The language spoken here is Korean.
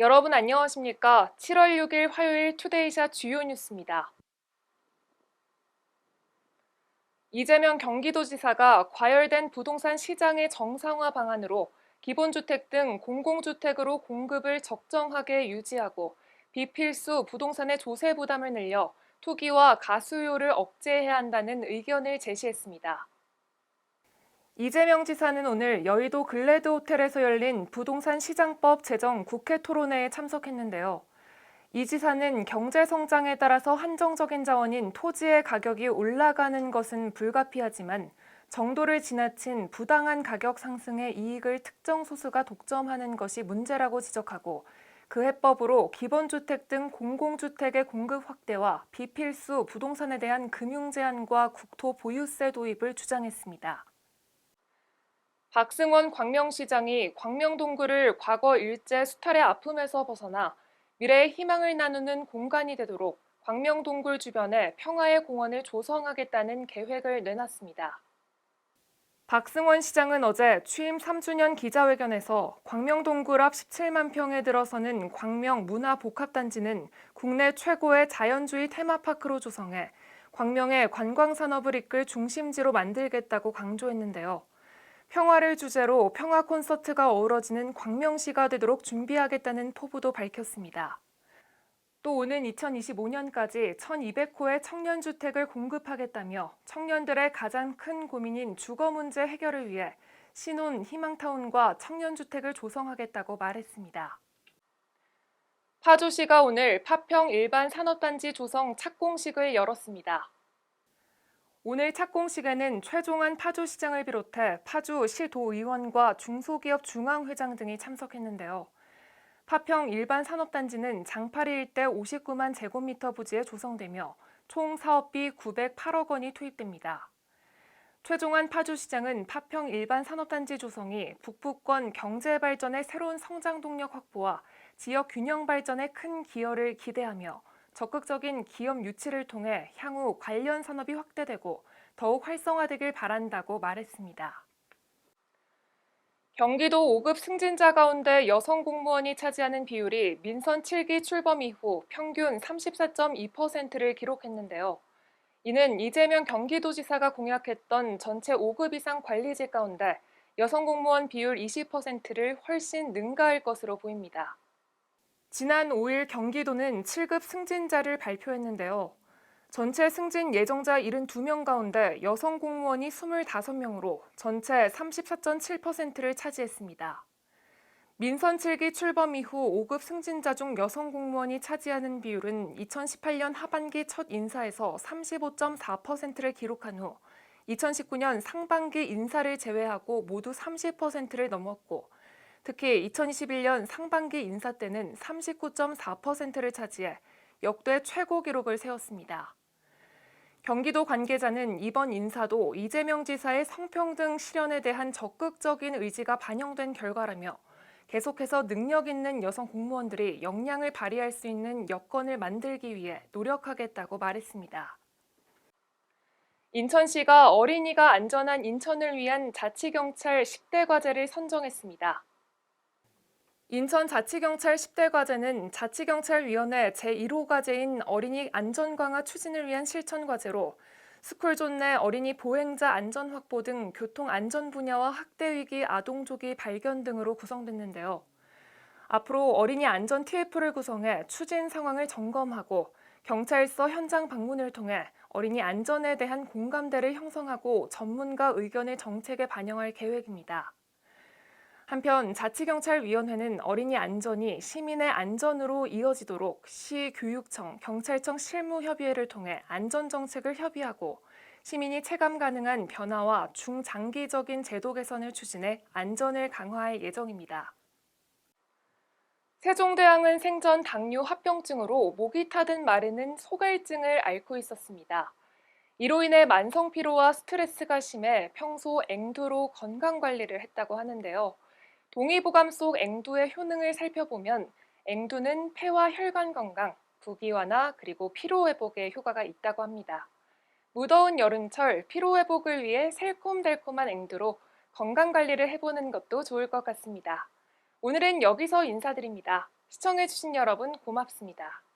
여러분 안녕하십니까? 7월 6일 화요일 투데이샷 주요 뉴스입니다. 이재명 경기도지사가 과열된 부동산 시장의 정상화 방안으로 기본주택 등 공공주택으로 공급을 적정하게 유지하고 비필수 부동산의 조세 부담을 늘려 투기와 가수요를 억제해야 한다는 의견을 제시했습니다. 이재명 지사는 오늘 여의도 글래드 호텔에서 열린 부동산 시장법 제정 국회 토론회에 참석했는데요. 이 지사는 경제 성장에 따라서 한정적인 자원인 토지의 가격이 올라가는 것은 불가피하지만 정도를 지나친 부당한 가격 상승의 이익을 특정 소수가 독점하는 것이 문제라고 지적하고 그 해법으로 기본주택 등 공공주택의 공급 확대와 비필수 부동산에 대한 금융 제한과 국토 보유세 도입을 주장했습니다. 박승원 광명시장이 광명동굴을 과거 일제 수탈의 아픔에서 벗어나 미래의 희망을 나누는 공간이 되도록 광명동굴 주변에 평화의 공원을 조성하겠다는 계획을 내놨습니다. 박승원 시장은 어제 취임 3주년 기자회견에서 광명동굴 앞 17만 평에 들어서는 광명 문화복합단지는 국내 최고의 자연주의 테마파크로 조성해 광명의 관광산업을 이끌 중심지로 만들겠다고 강조했는데요. 평화를 주제로 평화 콘서트가 어우러지는 광명시가 되도록 준비하겠다는 포부도 밝혔습니다. 또 오는 2025년까지 1,200호의 청년주택을 공급하겠다며 청년들의 가장 큰 고민인 주거 문제 해결을 위해 신혼 희망타운과 청년주택을 조성하겠다고 말했습니다. 파주시가 오늘 파평 일반 산업단지 조성 착공식을 열었습니다. 오늘 착공식에는 최종한 파주시장을 비롯해 파주 시도의원과 중소기업 중앙회장 등이 참석했는데요. 파평 일반 산업단지는 장파리 일대 59만 제곱미터 부지에 조성되며 총 사업비 908억 원이 투입됩니다. 최종한 파주시장은 파평 일반 산업단지 조성이 북부권 경제 발전의 새로운 성장 동력 확보와 지역 균형 발전에 큰 기여를 기대하며 적극적인 기업 유치를 통해 향후 관련 산업이 확대되고 더욱 활성화되길 바란다고 말했습니다. 경기도 5급 승진자 가운데 여성 공무원이 차지하는 비율이 민선 7기 출범 이후 평균 34.2%를 기록했는데요. 이는 이재명 경기도지사가 공약했던 전체 5급 이상 관리직 가운데 여성 공무원 비율 20%를 훨씬 능가할 것으로 보입니다. 지난 5일 경기도는 7급 승진자를 발표했는데요. 전체 승진 예정자 72명 가운데 여성 공무원이 25명으로 전체 34.7%를 차지했습니다. 민선 7기 출범 이후 5급 승진자 중 여성 공무원이 차지하는 비율은 2018년 하반기 첫 인사에서 35.4%를 기록한 후 2019년 상반기 인사를 제외하고 모두 30%를 넘었고 특히 2021년 상반기 인사 때는 39.4%를 차지해 역대 최고 기록을 세웠습니다. 경기도 관계자는 이번 인사도 이재명 지사의 성평등 실현에 대한 적극적인 의지가 반영된 결과라며 계속해서 능력 있는 여성 공무원들이 역량을 발휘할 수 있는 여건을 만들기 위해 노력하겠다고 말했습니다. 인천시가 어린이가 안전한 인천을 위한 자치경찰 10대 과제를 선정했습니다. 인천 자치경찰 10대 과제는 자치경찰위원회 제1호 과제인 어린이 안전 강화 추진을 위한 실천 과제로 스쿨존 내 어린이 보행자 안전 확보 등 교통 안전 분야와 학대 위기 아동 조기 발견 등으로 구성됐는데요. 앞으로 어린이 안전 TF를 구성해 추진 상황을 점검하고 경찰서 현장 방문을 통해 어린이 안전에 대한 공감대를 형성하고 전문가 의견을 정책에 반영할 계획입니다. 한편 자치경찰위원회는 어린이 안전이 시민의 안전으로 이어지도록 시 교육청, 경찰청 실무협의회를 통해 안전정책을 협의하고 시민이 체감 가능한 변화와 중장기적인 제도 개선을 추진해 안전을 강화할 예정입니다. 세종대왕은 생전 당뇨 합병증으로 목이 타든 마르는 소갈증을 앓고 있었습니다. 이로 인해 만성 피로와 스트레스가 심해 평소 앵두로 건강 관리를 했다고 하는데요. 동의보감 속 앵두의 효능을 살펴보면 앵두는 폐와 혈관 건강, 부기화나 그리고 피로 회복에 효과가 있다고 합니다. 무더운 여름철 피로 회복을 위해 새콤달콤한 앵두로 건강 관리를 해보는 것도 좋을 것 같습니다. 오늘은 여기서 인사드립니다. 시청해주신 여러분 고맙습니다.